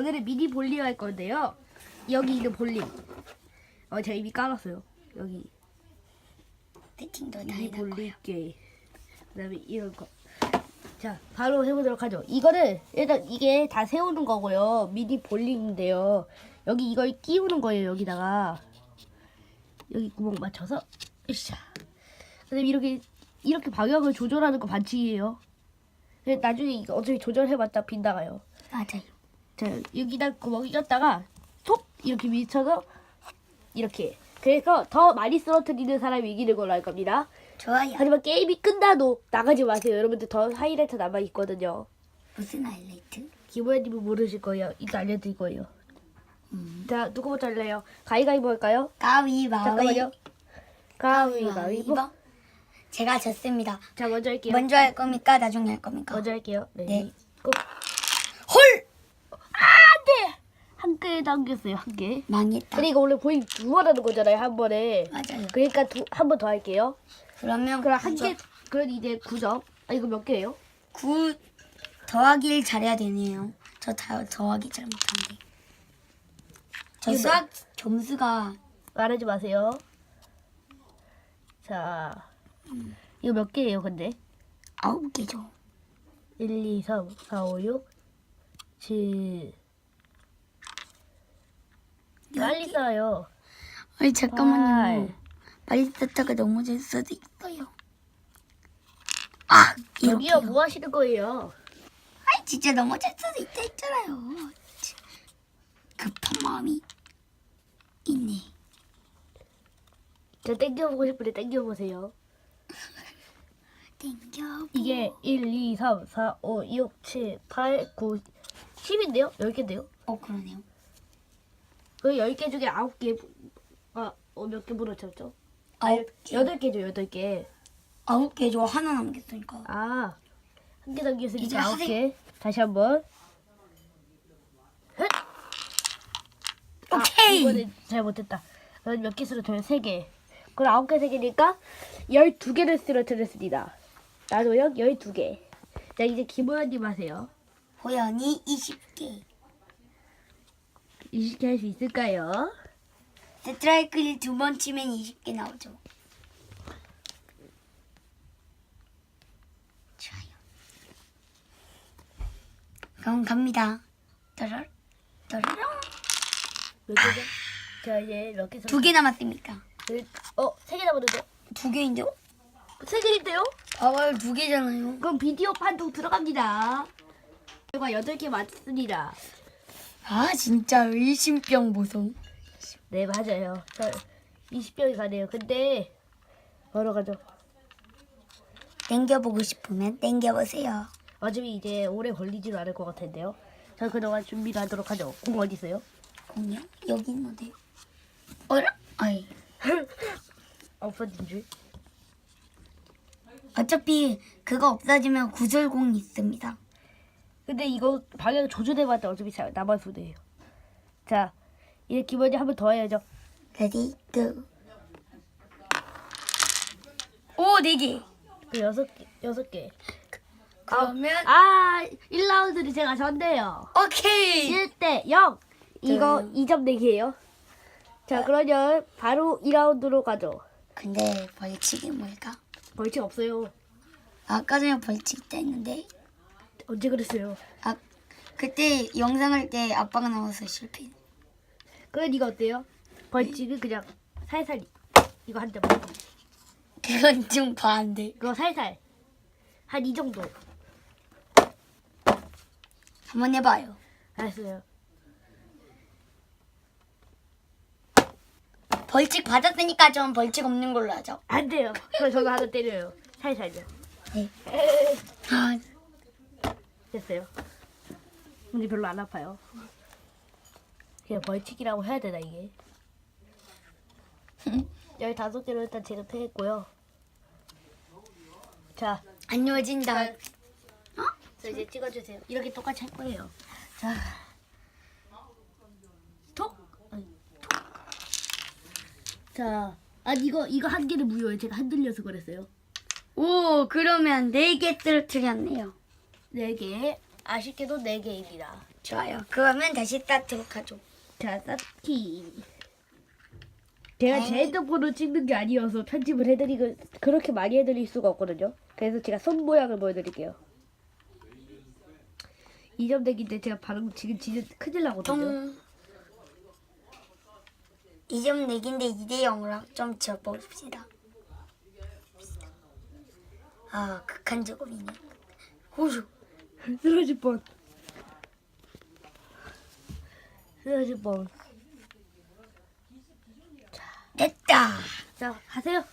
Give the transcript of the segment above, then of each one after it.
오늘은 미니 볼링 할 건데요. 여기 있는 볼링. 어, 제가 이미 깔았어요. 여기 다 미니 볼링 게임. 그 다음에 이런 거. 자, 바로 해보도록 하죠. 이거를 일단 이게 다 세우는 거고요. 미니 볼링인데요. 여기 이걸 끼우는 거예요. 여기다가 여기 구멍 맞춰서 으쌰. 그다음에 이렇게 이렇게 방향을 조절하는 거 반칙이에요. 근데 나중에 이거 어차피 조절해봤자 빗나가요. 맞아요. 자 여기다 구멍 꼈다가 톡 이렇게 미쳐서 이렇게 그래서 더 많이 쓰러뜨리는 사람이 이기는 걸로 할 겁니다. 좋아요. 하지만 게임이 끝나도 나가지 마세요. 여러분들 더 하이라이트 남아 있거든요. 무슨 하이라이트? 김호연님은 모르실 거예요. 이거 알려드릴 거예요. 음. 자 누구 먼저 할래요? 가위가위보 할까요? 가위바위. 잠깐만요. 가위가위보. 가위바위보. 제가 졌습니다. 자 먼저 할게요. 먼저 할 겁니까? 나중에 할 겁니까? 먼저 할게요. 네. 네. 고. 헐! 한 개 당겼어요. 한 개. 망했다. 이거 원래 보잉 두번 하는 거잖아요. 한 번에. 맞아요. 그러니까 한 번 더 할게요. 그러면 그럼 한 개, 그럼 이제 9점. 아, 이거 몇 개예요? 9 더하기를 잘해야 되네요. 저 다, 더하기 잘 못하는데. 저 이거 수학 점수가 말하지 마세요. 자, 이거 몇 개예요, 근데? 아홉 개죠. 1, 2, 3, 4, 5, 6, 7. 빨리 써요. 아니 잠깐만요. 빨리 썼다가 넘어질 수도 있어요. 아 여기요, 이렇게요. 뭐 하시는 거예요? 아이 진짜 넘어질 수도 있다 했잖아요. 참, 급한 마음이 있네. 저 땡겨보고 싶은데 땡겨보세요. 땡겨. 이게 1, 2, 3, 4, 5, 6, 7, 8, 9, 10인데요? 10개인데요? 어 그러네요. 그 10개 중에 9개, 아, 어, 몇개 물어쳤죠? 아홉 개. 8개죠, 8개. 아홉 개죠. 하나 남겼으니까. 아, 한개 남겼으니까 아홉 하세요. 개. 다시 한 번. 헛! 아, 오케이. 이거는 잘못했다. 그럼 몇개 쓰러뜨려? 세 개. 그럼 아홉 개 세 개니까 열두 개를 쓰러뜨렸습니다. 나도요, 열두 개. 자, 이제 김호연님 하세요. 호연이 20개. 20개 할수 있을까요? 스트라이크를 두 번 치면 20개 나오죠. 좋아요. 그럼 갑니다. 따랄 따라랑 몇 개죠? 자, 이제 몇 개? 두 개 남았습니까? 그- 어, 세 개 남았는데? 두 개인데요? 세 개인데요? 봐봐요, 두 개잖아요. 그럼 비디오 판독 들어갑니다. 결과 여덟 개 맞습니다. 아, 진짜 의심병 보소. 네 맞아요. 저 20병이 가네요. 근데 걸어 가죠. 땡겨보고 싶으면 땡겨보세요. 어차피 이제 오래 걸리지는 않을 것 같은데요. 자 그동안 준비를 하도록 하죠. 공 어디 있어요? 공룡? 여기 있는데요. 어라? 아이. 없어진 줄. 어차피 그거 없어지면 구슬공이 있습니다. 근데 이거 방향 조절해봤자 어차피 잘 남아서 돼요. 자 이제 기본이 한번 더 해야죠. 레디, 고. 오, 네 개. 그 여섯 개 여섯 개. 그러면 아 1라운드를 제가 졌네요. 오케이. 1대 0. 이거 네. 2점 내기예요. 자 그러면 바로 2라운드로 가죠. 근데 벌칙이 뭘까? 벌칙 없어요. 아까 전에 벌칙 있다 했는데 언제 그랬어요? 아 그때 영상 할 때 아빠가 나와서 실패. 그럼 이거 어때요? 벌칙은 그냥 살살 이거 한 대만 그건 좀 과한데. 그거 살살 한 이 정도 한번 해봐요. 알았어요 벌칙 받았으니까 좀 벌칙 없는 걸로 하죠. 안 돼요 그럼 저도 하나 때려요 살살요 네. 아, 됐어요 근데 별로 안 아파요 그냥 벌칙이라고 해야 되나 이게 15개로 일단 제가 패했고요 자안 이어진다. 저 이제 찍어주세요. 이렇게 똑같이 할 거예요. 자, 톡, 아니, 톡. 자, 아 이거 이거 한 개는 무효예요. 제가 흔들려서 그랬어요. 오 그러면 네 개 떨어뜨렸네요. 네 개, 아쉽게도 네 개입니다. 좋아요. 그러면 다시 따도록 하죠. 자, 쌓기. 제가 제 다행히- 핸드폰으로 찍는 게 아니어서 편집을 해드리고 그렇게 많이 해드릴 수가 없거든요. 그래서 제가 손 모양을 보여드릴게요. 이점 덱인데 제가 발음 지금 진짜 큰일 나거든요. 동 2점 내기인데 2대 0으로 좀 지어봅시다. 아 극한 직업이네. 호수. 쓰러질 뻔. 쓰러질 뻔. 됐다. 자, 하세요.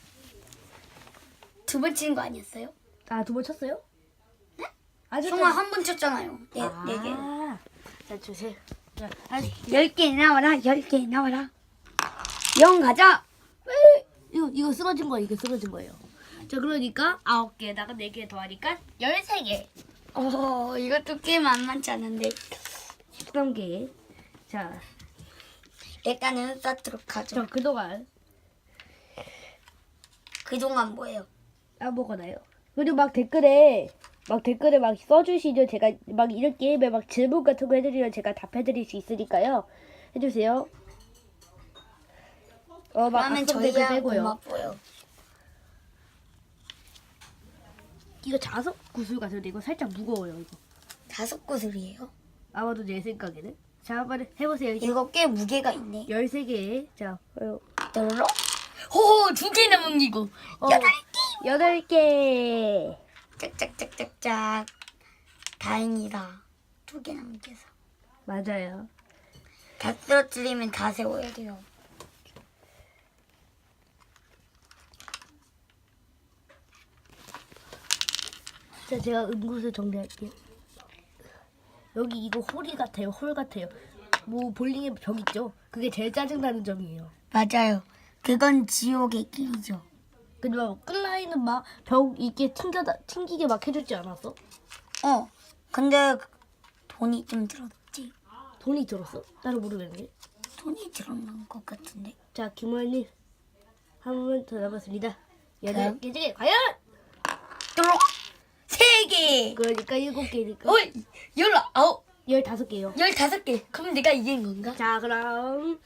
두 번 치는 거 아니었어요? 아, 두 번 쳤어요? 네? 아주 총알 한번 쳤잖아요. 네, 아, 네 개. 자, 주세요. 자, 아, 10개 나와라. 10개 나와라. 0 가자. 이거 이거 쓰러진 거예요. 이거 쓰러진 거예요. 자, 그러니까 아홉 개에다가 네 개 더하니까 열세 개. 어, 이것도 꽤 만만치 않은데. 13개. 자, 일단은 쌓도록 하죠. 저 그동안 그동안 뭐예요? 아무거나요. 그리고 막 댓글에 막 댓글에 막 써주시죠. 제가 막 이런 게임에 막 질문 같은 거 해드리면 제가 답해드릴 수 있으니까요. 해주세요. 어, 막 그러면 악성 댓글 저희야 빼고요. 고맙고요. 이거 자석 구슬 같은데 이거 살짝 무거워요. 이거. 다섯 구슬이에요. 아마도 내 생각에는. 자, 한번 해보세요. 이제 이거 꽤 무게가 있네. 13개. 자, 어, 떨어? 호, 두 개나 먹이고. 어, 여덟 개. 8개. 짝짝짝짝짝. 다행이다. 두 개나 먹여서. 맞아요. 다 쓰러뜨리면 다 세워야 돼요. 자, 제가 은구슬 정리할게요. 여기 이거 홀이 같아요. 홀 같아요. 뭐 볼링의 벽 있죠? 그게 제일 짜증나는 점이에요. 맞아요. 그건 지옥의 길이죠. 근데 막 클라이는 막벽 이게 튕겨 튕기게 막 해주지 않았어? 어, 근데 돈이 좀 들었지. 돈이 들었어? 나도 모르겠는데. 돈이 들었는 것 같은데. 자, 김호연님 한 번 더 남았습니다. 네. 여덟 개 중에 과연? 개! 그러니까 일곱 개니까 어이! 열아홉! 열다섯 개요. 열다섯 개! 그럼 내가 이긴 건가? 자, 그럼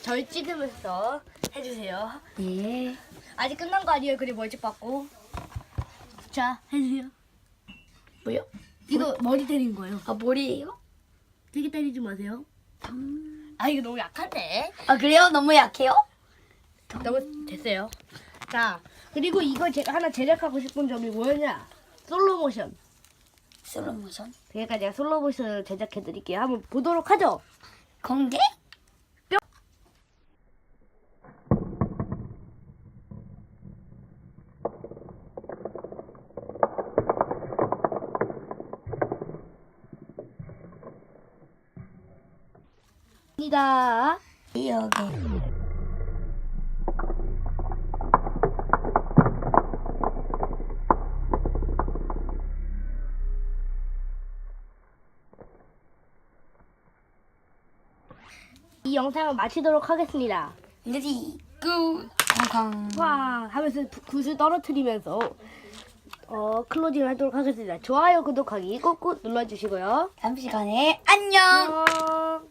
절 찍으면서 해주세요. 네. 아직 끝난 거 아니에요. 그리고 멀찍 받고. 자, 해주세요. 뭐요? 이거 머리 때린 거예요. 아, 머리예요? 되게 때리지 마세요. 아, 이거 너무 약한데? 아, 그래요? 너무 약해요? 너무 됐어요. 자, 그리고 이거 제가 하나 제작하고 싶은 점이 뭐였냐? 솔로 모션. 슬로 모션. 그러니까 제가 솔로 모션을 제작해 드릴게요. 한번 보도록 하죠. 공개? 입니다. 여기. 이 영상을 마치도록 하겠습니다. 레디, 고! 콩콩. 와 하면서 부- 구슬 떨어뜨리면서 어 클로징을 하도록 하겠습니다. 좋아요, 구독하기 꾹꾹 눌러주시고요. 다음 시간에 안녕! 안녕.